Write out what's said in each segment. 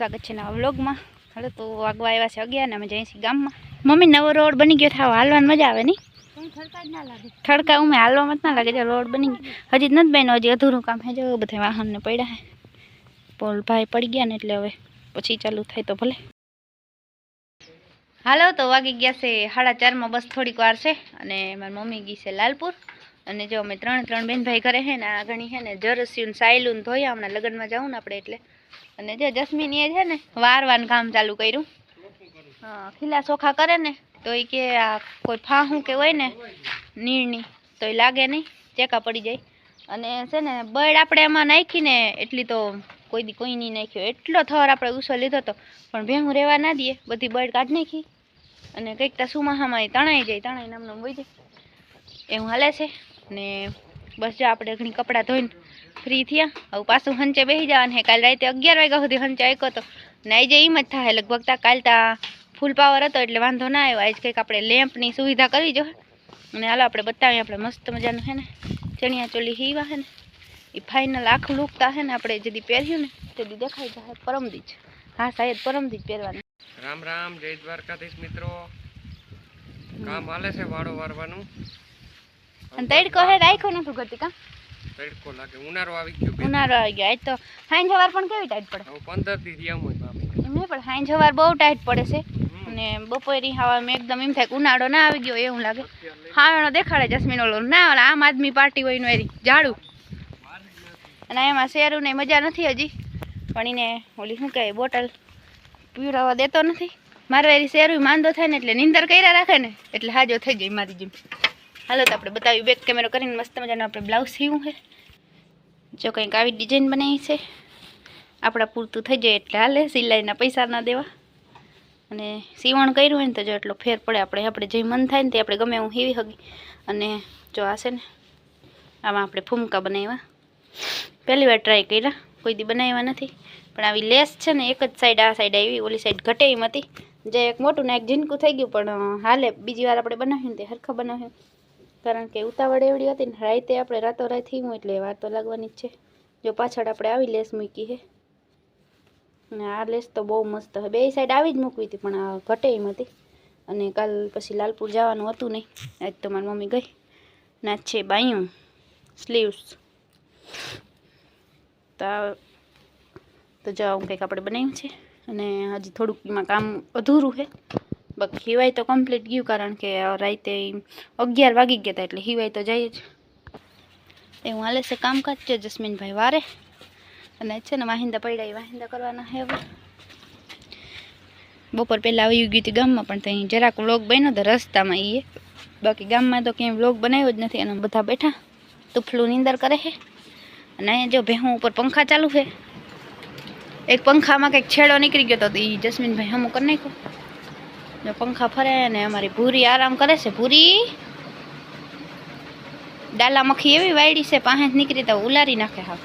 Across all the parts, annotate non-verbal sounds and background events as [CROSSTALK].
સ્વાગત છે નવા બ્લોગમાં હાલો તો વાગવા આવ્યા છે અગિયાર ને અમે જઈએ છીએ ગામમાં. મમ્મી નવો રોડ બની ગયો થાવ હાલવાની મજા આવે નહીં? થડકા ઉમે હાલવામાં જ ના લાગે રોડ બની ગયો. હજી જ નથી બન્યો હજી અધૂરું કામ હે જો બધા વાહનને પડ્યા હે પોલ ભાઈ પડી ગયા ને એટલે હવે પછી ચાલુ થાય તો ભલે. હાલો તો વાગી ગયા છે સાડા ચારમાં બસ થોડીક વાર છે અને મારી મમ્મી ગઈ છે લાલપુર. અને જો અમે ત્રણ ત્રણ બેન ભાઈ ઘરે હે ને, આ ઘણી હે ને, જરસ્યું સાયલું ને ધોયા હમણાં લગ્નમાં જવું ને આપણે એટલે. અને જો જસ્મીન એ છે ને, વારવાનું કામ ચાલુ કર્યું. હા, ખીલા ચોખા કરે ને, તો એ કે આ કોઈ ફાહું કે હોય ને, નીરની, તો એ લાગે નહીં, ચેકા પડી જાય. અને છે ને, બળ આપણે એમાં નાખીને એટલી તો કોઈ દી કોઈ નહીં નાખ્યો. એટલો થર આપણે ઉછો લીધો હતો પણ ભેહું રહેવા ના દઈએ, બધી બળ કાઢી નાખી. અને કંઈક તો સુમાહામાં તણાઈ જાય તણાઈ નામનું વહી જાય એવું હાલે છે. ને બસ જો આપણે ઘણી કપડાં ધોઈને ફ્રી થયા. હવે પાછું હંચે બેસી જવાનું હે કાલ રાતે અગિયાર વાગ્યા સુધી હંચે આયકો હતો ને આજે એમ જ થાય. લગભગ તા કાલ તા ફૂલ પાવર હતો એટલે વાંધો ના આવ્યો. આજ કંઈક આપણે લેમ્પની સુવિધા કરી જો. અને હાલો આપણે બતાવીએ આપણે મસ્ત મજાનું હે ને ચણિયા ચોલી હીવા હે ને. એ ફાઇનલ આખું લૂકતા હે ને આપણે જેથી પહેર્યું ને તેથી દેખાઈ જાય. પરમદી જ હા, સાહેબ પરમદી જ પહેરવાનું. રામ રામ, જય દ્વારકાધીશ મિત્રો. કામ હાલે છે વાળો વારવાનું અને તડકો હે રાખ્યો નતું ઘટી કા તડકો લાગે ઉનાળો આવી ગયો ઉનાળો આવી ગયો. આજ તો સવાર પણ કેવી ટાઈટ પડે? હવે પંદરથી રહ્યા હોય બાપી એમને પણ હાંજ સવાર બહુ ટાઈટ પડે છે. અને બપોરી હવામાં એકદમ એમ થાય ઉનાળો ના આવી ગયો એવું લાગે. હા એનો દેખાડે જસ્મીન ઓલો ના ઓલા આમ આદમી પાર્ટી હોય એનું એરી ઝાડું. અને એમાં શેરું ને મજા નથી હજી. પણ એને ઓલી શું કહે બોટલ પીવડાવવા દેતો નથી. મારે એરી શેરું માંદો થાય ને એટલે નીંદર કર્યા રાખે ને એટલે હાજો થઈ જાય મારી જેમ. હાલો તો આપણે બતાવી બેક કેમેરો કરીને મસ્ત મજાનું આપણે બ્લાઉઝ સીવું છે. જો કંઈક આવી ડિઝાઇન બનાવી છે. આપણા પૂરતું થઈ જાય એટલે હાલે, સિલાઈના પૈસા ના દેવા. અને સીવણ કર્યું હોય ને તો જો એટલો ફેર પડે, આપણે આપણે જે મન થાય ને તે આપણે ગમે એવું હીવી હગી અને જો આ છે ને, આમાં આપણે ફૂમકા બનાવ્યા. પહેલી વાર ટ્રાય કર્યા, કોઈ દી બનાવ્યા નથી. પણ આવી લેસ છે ને, એક જ સાઈડ આ સાઈડ આવી, ઓલી સાઈડ ઘટે એમ હતી. જે એક મોટું ને એક ઝીનકું થઈ ગયું, પણ હાલે, બીજી વાર આપણે બનાવ્યું ને તે હરખા બનાવ્યું. કારણ કે ઉતાવળ એવડી હતી ને રાતે આપણે રાતો થઈ હું એટલે વાર તો લાગવાની જ છે. જો પાછળ આપણે આવી લેસ મૂકી છે અને આ લેસ તો બહુ મસ્ત બે સાઈડ આવી જ મૂકવી હતી, પણ આ ઘટે એમ હતી. અને કાલ પછી લાલપુર જવાનું હતું નહીં. આજ તો મારી મમ્મી ગઈ. ના છે બાયું. સ્લીવ્સ તો આ- તો જો આવું કંઈક આપણે બનાવ્યું છે. અને હજી થોડુંક એમાં કામ અધૂરું છે બાકી હિવાય તો કમ્પ્લીટ ગયું કારણ કે રાતે અગિયાર વાગી ગયા હતા એટલે હિવાય તો જાય જ. એવું હાલે છે કામકાજ છે જસ્મીનભાઈ વારે. અને છે ને વાહિંદા પડ્યા એ વાહિંદા કરવાના છે હવે. બપોર પહેલાં આવી ગયું હતું ગામમાં, પણ ત્યાં જરાક વ્લોગ બન્યો તો રસ્તામાં એ. બાકી ગામમાં તો ક્યાંય વ્લોગ બનાવ્યો જ નથી અને બધા બેઠા. તુફલું નીંદર કરે છે. અને અહીંયા જો ભેહું ઉપર પંખા ચાલુ છે. એક પંખામાં કંઈક છેડો નીકળી ગયો તો એ જસ્મીનભાઈ હમું કરી નાખ્યો. જો પંખા ફરે ને અમારી ભૂરી આરામ કરે છે, ભૂરી? ડાલા મખી એવી વાયડી છે પાસે નીકળી તો ઉલારી નાખે હા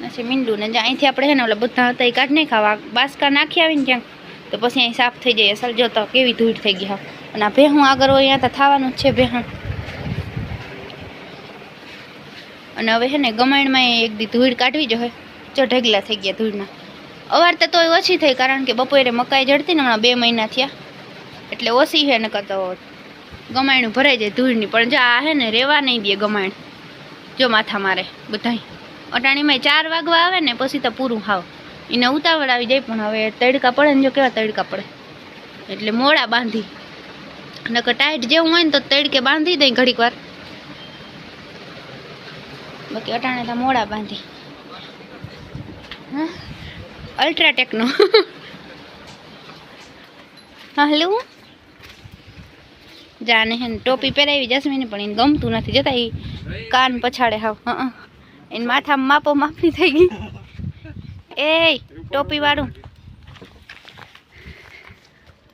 પછી મીંડું ને અહીંથી આપણે છે ને ઓલા બધા હતા એ કાઢ નહીં ખાવા બાસકા નાખી આવીને ક્યાંક, તો પછી અહીં સાફ થઈ જાય, અસલ જો તો કેવી ધૂળ થઈ ગઈ હા અને આ ભેહું આગળ હોય અહીંયા તો થવાનું જ છે ભેહણ અને હવે છે ને ગમાણમાં એક દી ધૂળ કાઢવી જોઈએ જો ઢગલા થઈ ગયા ધૂળના. અવાર તો તોય ઓછી થઈ, કારણ કે બપોરે મકાઈ જડતી ને હમણાં બે મહિના થયા. એટલે ઓછી છે ને તો ગમાયણું ભરાઈ જાય ધૂળની. પણ જો આ હે ને, રેવા નહીં દે ગમાયણ. જો માથા મારે, બધાય. અટાણીમાં ચાર વાગવા આવે ને, પછી તો પૂરું હાવ. એને ઉતાવળ આવી જાય, પણ હવે તડકા પડે ને, જો કેવા તડકા પડે. એટલે મોડા બાંધી. નકર ટાઈટ જેવું હોય ને, તો તડકે બાંધી દઈ ઘડીક વાર. બાકી અટાણે તો મોડા બાંધી. હા? અલ્ટ્રાટેકનો [LAUGHS] હેલો? જાને હે ટોપી પહેરાવી જસ્મીને પણ એને ગમતું નથી. જતા એ કાન પછાડે હાવ. હા એને માથામાં માપો માફી થઈ ગઈ. [LAUGHS] એ ટોપી વાળું.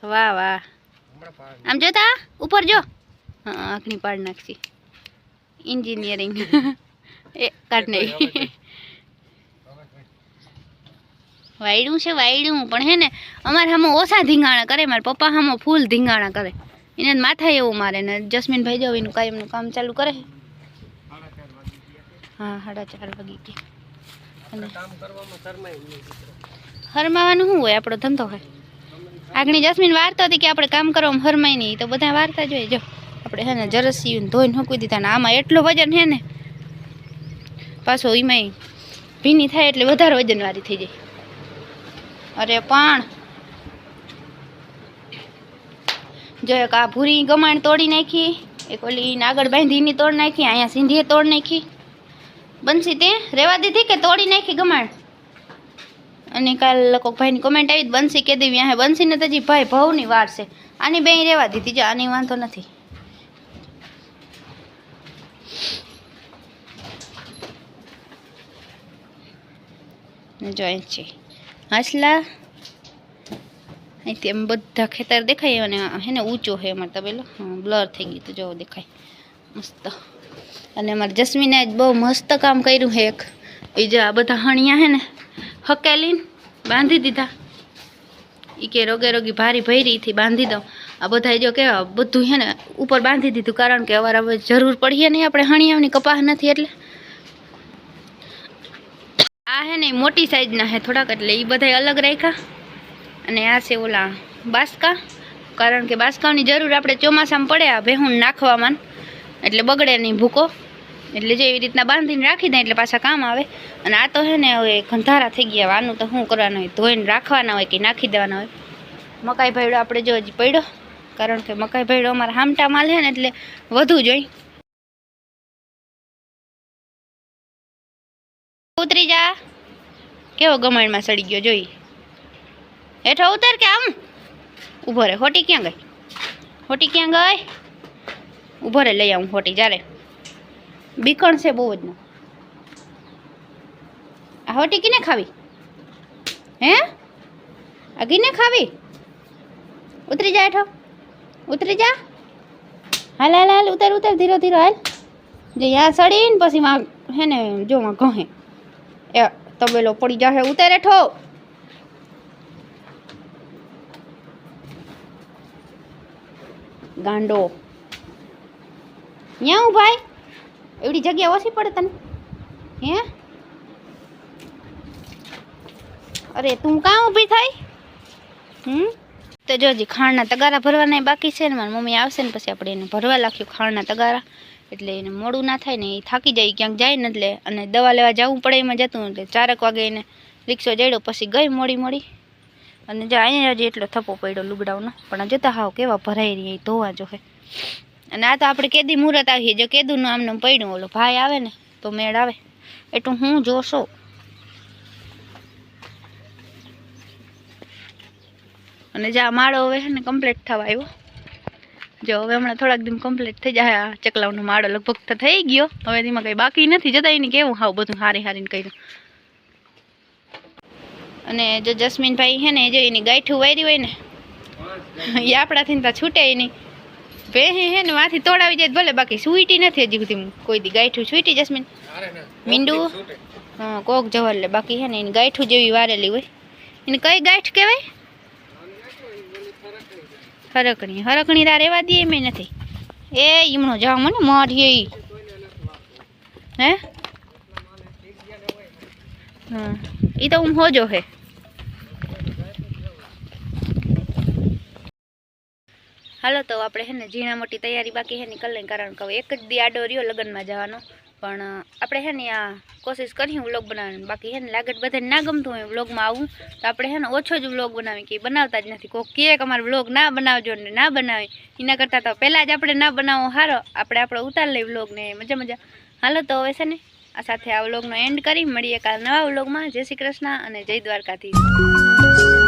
વાહ વાહ. આમ જોતા ઉપર જો. હા આંખની પાડ નાખશી. એન્જિનિયરિંગ [LAUGHS] એ કાઢ નહીં વાયડું છે, વાયડું. પણ હે ને, અમારે હામો ઓછા ધીંગાણા કરે, મારા પપ્પા હામો ફૂલ ધીંગાણા કરે. એને માથા એવું મારે ને જસ્મીનભાઈ જાવ એનું કાયમનું કામ ચાલુ કરે હા. સાડા ચાર વાગી ગયા. હરમાવાનું શું હોય? આપણો ધંધો હોય. આગણી જસ્મીન વાર્તા હતી કે આપણે કામ કરવામાં હરમાય નહીં તો બધા વાર્તા જોઈએ જો, આપણે હે ને જરસી ધોઈને મૂકી દીધા ને આમાં એટલું વજન છે ને, પાછો એમાંય ભીની થાય એટલે વધારે વજનવાળી થઈ જાય. અરે પણ. જો એક આ ભૂરી ગમાણ તોડી નાખી, એક ઓલી નાગર બાંધીની તોડ નાખી, અહીંયા સિંધીએ તોડ નાખી. બંસી તે? રેવા દીધી કે તોડી નાખી ગમાણ? અને કાલ લોકો ભાઈની કોમેન્ટ આવી બનશી કે દેવી અહીંયા બંસીને તો હજી ભાઈ ભવની વાર છે. આની બે રેવા દીધી જો આની વાંધો નથી. જો અહીં હાસલા. અહીંથી એમ બધા ખેતર દેખાય અને હે ને ઊંચો છે અમારે તબેલો બ્લર થઈ ગયું તો જો દેખાય. મસ્ત. અને અમારે જસ્મીને જ બહુ મસ્ત કામ કર્યું છે એક. એ જે આ બધા હણિયા હે ને હકેલીને બાંધી દીધા. એ કે રોગે રોગી ભારી ભૈરીથી બાંધી દઉં. આ બધા જો કેવા બધું છે ને ઉપર બાંધી દીધું કારણ કે અવાર હવે જરૂર પડીએ નહીં આપણે હણિયાની કપાસ નથી એટલે. આ હે ને મોટી સાઈઝના હે, થોડાક એટલે એ બધા અલગ રાખ્યા. અને આ છે ઓલા બાસકા, કારણ કે બાસકાની જરૂર આપણે ચોમાસામાં પડે આ ભેહું નાખવામાં એટલે બગડે નહીં ભૂકો. એટલે જે એવી રીતના બાંધીને રાખી દે એટલે પાછા કામ આવે. અને આ તો હે ને હવે ઘંધારા થઈ ગયા, આનું તો શું કરવાનું હોય? ધોઈને રાખવાના હોય કે નાખી દેવાના હોય? મકાઈ ભાઈડો આપણે જો હજી પડ્યો, કારણ કે મકાઈ ભાઈડો અમારા હામટા માલ છે ને એટલે વધુ જોઈ ઉતરી જા. કેવો ગમણમાં સડી ગયો જોઈ. હેઠો ઉતર કે આમ? ઊભો રે, હોટી ક્યાં ગઈ? હોટી ક્યાં ગઈ? ઊભો રે, લઈ આવું હોટી જ્યારે બીકણ છે બહુ જ આ હોટી કીને ખાવી? હે? આ કીને ખાવી? ઉતરી જા હેઠો. ઉતરી જા. હાલ હાલ હાલ, ઉતર ઉતર, ધીરો ધીરો, હાલ. જે ત્યાં સડીને પછી માં, હે ને, જો માં ઘહે. એ તબેલો પડી જાશે ઉતર હેઠો ગાંડો. ન્યા હું? ભાઈ એવડી જગ્યા ઓછી પડે તને? હે? અરે, તું કાં ઊભી થાય? હમ? તો જો હજી ખાણના તગારા ભરવાના બાકી છે ને, મારી મમ્મી આવશે ને પછી આપણે એને ભરવા લાખ્યું ખાણના તગારા. એટલે એને મોડું ના થાય ને એ થાકી જાય, ક્યાંક જાય ને એટલે અને દવા લેવા જવું પડે એમાં જતું એટલે ચારક વાગે એને રિક્ષો જડ્યો પછી ગઈ મોડી મોડી. અને જો અહીંયા હજી એટલો થપ્પો પડ્યો લુગડાઓનો, પણ જોતા હાવ કેવા ભરાઈ રહી ધોવા જો અને આ તો આપણે કેદી મુહૂર્ત આવીએ, જો કેદુનું આમને પડ્યું, ઓલો ભાઈ આવે ને તો મેળ આવે. એટલું હું જોશો. અને જે આ માળો હવે ને કમ્પ્લીટ થવા આવ્યો. જો હવે હમણાં થોડાક દિન કમ્પ્લીટ થઈ જાય આ ચકલાઓનો માળો લગભગ તો થઈ ગયો. હવે એમાં કંઈ બાકી નથી જતા એની કેવું હાવ બધું હારી હારીને કર્યું. અને જો જસ્મીનભાઈ છે ને જો એની ગાંઠું વાયરી હોય ને એ આપણાથી તો છૂટે નહીં ભેહી હે ને માથી તોડાવી જાય ભલે બાકી સુઈટી નથી હજી સુધી કોઈ દી ગાંઠું છૂટી જસ્મીન. મીંડું? હા કોક જવર લે બાકી છે ને એની ગાંઠું જેવી વારેલી હોય. એને કઈ ગાંઠ કહેવાય? હરકણી હરકણી તાર રેવા દે મેં નથી. એ ઈમણો જાવ મને મારીએ ઈ. હે? હા એ તો હું હોજો હે. હાલો તો આપણે હે ને ઝીણા મોટી તૈયારી બાકી હે નીકળ લઈને કારણ કે એક જ દી આડો રહ્યો લગ્નમાં જવાનો. પણ આપણે હે ને આ કોશિશ કરી વ્લોગ બનાવવાની. બાકી છે ને લાગત બધાને ના ગમતું હોય વ્લોગમાં આવું. તો આપણે હે ને ઓછો જ વ્લોગ બનાવી કે બનાવતા જ નથી. કોઈ કહે કે અમારે વ્લોગ ના બનાવજો ને ના બનાવી. એના કરતાં તો પહેલાં જ આપણે ના બનાવો સારો આપણે આપણો ઉતાર લઈ વ્લોગને મજા મજા. હાલો તો હવે છે ને આ સાથે આ વ્લોગનો એન્ડ કરી. મળીએ કાલ નવા વ્લોગમાં. જય શ્રી કૃષ્ણ અને જય દ્વારકાધીશ.